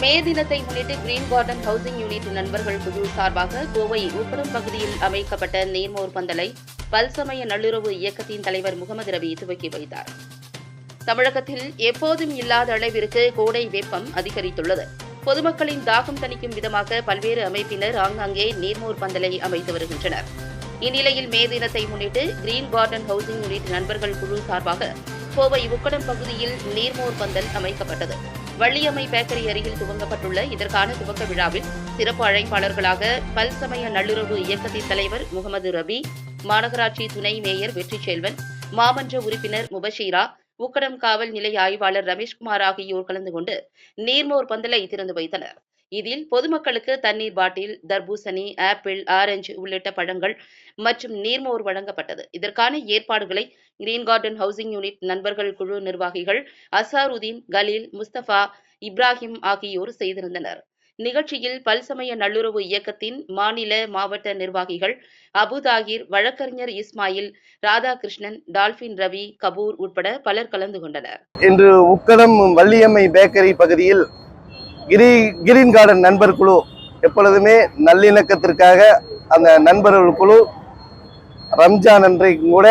மே தினத்தை முன்னிட்டு green garden housing unit நண்பர்கள் குழு சார்பாக கோவை உப்பரம் பகுதியில் அமைக்கப்பட்ட நீர்மோர் பந்தலை பல்சமய நல்லுறவு இயக்கத்தின் தலைவர் முகமது ரவி துவக்கி வைத்தார். தமிழகத்தில் எப்போதும் இல்லாத அளவிற்கு கோடை வெப்பம் அதிகரித்துள்ளது. பொதுமக்களின் தாகம் தணிக்கும் விதமாக பல்வேறு அமைப்பினர் ஆங்காங்கே நீர்மோர் பந்தலை அமைத்து வருகின்றனர். இந்நிலையில் மே தினத்தை முன்னிட்டு கிரீன் கார்டன் ஹவுசிங் யூனிட் நண்பர்கள் குழு சார்பாக கோவை உக்கடம் பகுதியில் நீர்மோர் பந்தல் அமைக்கப்பட்டது. வள்ளியம்மை பேக்கரி அருகில் துவங்கப்பட்டுள்ள இதற்கான துவக்க விழாவில் சிறப்பு அழைப்பாளர்களாக பல்சமய நல்லுறவு இயக்கத்தின் தலைவர் முகமது ரபி மாநகராட்சி துணை மேயர் வெற்றி செல்வன் மாமன்ற உறுப்பினர் முபஷீரா உக்கடம் காவல் நிலைய ஆய்வாளர் ரமேஷ்குமார் ஆகியோர் கலந்து கொண்டு நீர்மோர் பந்தலை திறந்து வைத்தனர். இதில் பொதுமக்களுக்கு தண்ணீர் பாட்டில் தர்பூசணி ஆப்பிள் ஆரஞ்சு உள்ளிட்ட பழங்கள் மற்றும் நீர்மோர் வழங்கப்பட்டது. இதற்கான ஏற்பாடுகளை கிரீன் கார்டன் ஹவுசிங் யூனிட் நண்பர்கள் குழு நிர்வாகிகள் அசாருதீன் கலீல் முஸ்தபா இப்ராஹிம் ஆகியோர் செய்திருந்தனர். நிகழ்ச்சியில் பல்சமய நல்லுறவு இயக்கத்தின் மாநில மாவட்ட நிர்வாகிகள் அபுதாகிர் வழக்கறிஞர் இஸ்மாயில் ராதாகிருஷ்ணன் டால்பின் ரவி கபூர் உட்பட பலர் கலந்து கொண்டனர். இன்று உக்கடம் வள்ளியம்மை பேக்கரி பகுதியில் கிரி கிரீன் கார்டன் நண்பர் குழு எப்பொழுதுமே நல்லிணக்கத்திற்காக அந்த நண்பர்கள் குழு ரம்ஜான் அன்றைக்கும் கூட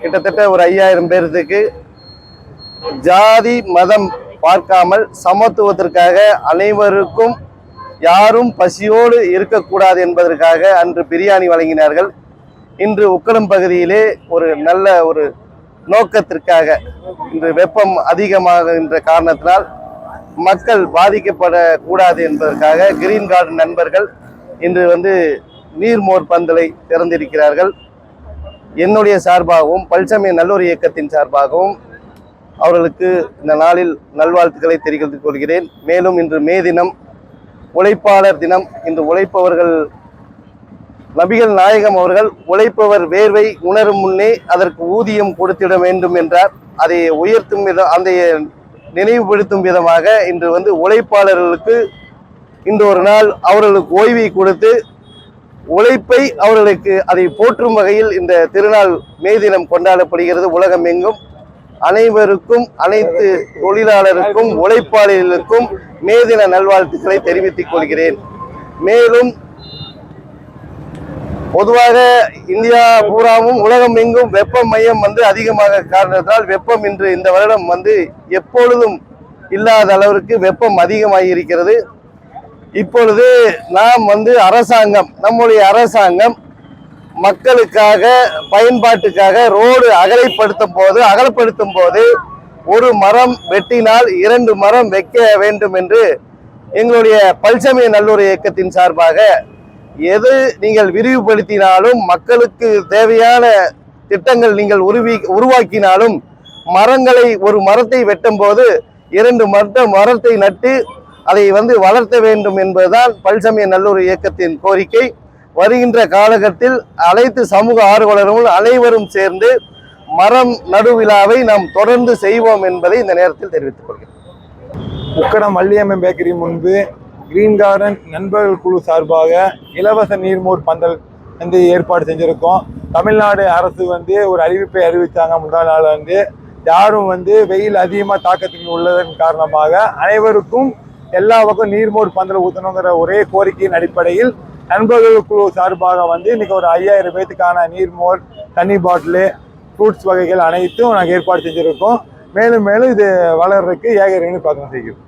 கிட்டத்தட்ட ஒரு ஐயாயிரம் பேர்த்துக்கு ஜாதி மதம் பார்க்காமல் சமத்துவத்திற்காக அனைவருக்கும் யாரும் பசியோடு இருக்கக்கூடாது என்பதற்காக அன்று பிரியாணி வழங்கினார்கள். இன்று உக்கடம் பகுதியிலே ஒரு நல்ல ஒரு நோக்கத்திற்காக இன்று வெப்பம் அதிகமாகின்ற காரணத்தினால் மக்கள் பாதிக்கப்படக்கூடாது என்பதற்காக கிரீன் கார்டன் நண்பர்கள் இன்று வந்து நீர்மோர் பந்தலை திறந்திருக்கிறார்கள். என்னுடைய சார்பாகவும் பல்சமய நல்லூர் இயக்கத்தின் சார்பாகவும் அவர்களுக்கு இந்த நாளில் நல்வாழ்த்துக்களை தெரிவித்துக் கொள்கிறேன். மேலும் இன்று மே தினம் உழைப்பாளர் தினம். இன்று உழைப்பவர்கள் நபிகள் நாயகம் அவர்கள் உழைப்பவர் வேர்வை உணரும் முன்னே அதற்கு ஊதியம் கொடுத்திட வேண்டும் என்றார். அதை உயர்த்தும் விதம் அந்த நினைவுபடுத்தும் விதமாக இன்று வந்து உழைப்பாளர்களுக்கு இன்று ஒரு நாள் அவர்களுக்கு ஓய்வை கொடுத்து உழைப்பை அவர்களுக்கு அதை போற்றும் வகையில் இந்த திருநாள் மே தினம் கொண்டாடப்படுகிறது. உலகம் எங்கும் அனைவருக்கும் அனைத்து தொழிலாளருக்கும் உழைப்பாளர்களுக்கும் மே தின நல்வாழ்த்துக்களை தெரிவித்துக் கொள்கிறேன். மேலும் பொதுவாக இந்தியா பூராவும் உலகம் எங்கும் வெப்ப மையம் வந்து அதிகமாக காரணத்தால் வெப்பம் இன்று இந்த வருடம் வந்து எப்பொழுதும் இல்லாத அளவிற்கு வெப்பம் அதிகமாகி இருக்கிறது இப்பொழுது நாம் வந்து அரசாங்கம் நம்முடைய அரசாங்கம் மக்களுக்காக பயன்பாட்டுக்காக ரோடு அகலைப்படுத்தும் போது அகலப்படுத்தும் போது ஒரு மரம் வெட்டினால் இரண்டு மரம் வைக்க வேண்டும் என்று எங்களுடைய பல்சமய நல்லூர் இயக்கத்தின் சார்பாக எது நீங்கள் விரிவுபடுத்தினாலும் மக்களுக்கு தேவையான திட்டங்கள் நீங்கள் உருவி உருவாக்கினாலும் மரங்களை ஒரு மரத்தை வெட்டும் போது இரண்டு மரத்த மரத்தை நட்டு அதை வந்து வளர்த்த வேண்டும் என்பதுதான் பல்சமய நல்லூர் இயக்கத்தின் கோரிக்கை. வருகின்ற காலகட்டத்தில் அனைத்து சமூக ஆர்வலர்களும் அனைவரும் சேர்ந்து மரம் நடுவிழாவை நாம் தொடர்ந்து செய்வோம் என்பதை இந்த நேரத்தில் தெரிவித்துக் கொள்கிறேன். உக்கடம் வள்ளியம்மன் பேக்கரி முன்பு கிரீன் கார்டன் நண்பர்கள் குழு சார்பாக இலவச நீர்மோர் பந்தல் வந்து ஏற்பாடு செஞ்சுருக்கோம். தமிழ்நாடு அரசு வந்து ஒரு அறிவிப்பை அறிவித்தாங்க முந்தா நாள் வந்து யாரும் வந்து வெயில் அதிகமாக தாக்கத்துக்கு உள்ளதன் காரணமாக அனைவருக்கும் எல்லா பக்கம் நீர்மோர் பந்தல் ஊற்றணுங்கிற ஒரே கோரிக்கையின் அடிப்படையில் நண்பர்கள் குழு சார்பாக வந்து இன்னைக்கு ஒரு ஐயாயிரம் பேத்துக்கான நீர்மோர் தண்ணி பாட்டிலு ஃப்ரூட்ஸ் வகைகள் அனைத்தும் நாங்கள் ஏற்பாடு செஞ்சுருக்கோம். மேலும் மேலும் இது வளர்றதுக்கு ஏகரின்னு பார்த்து செய்கிறோம்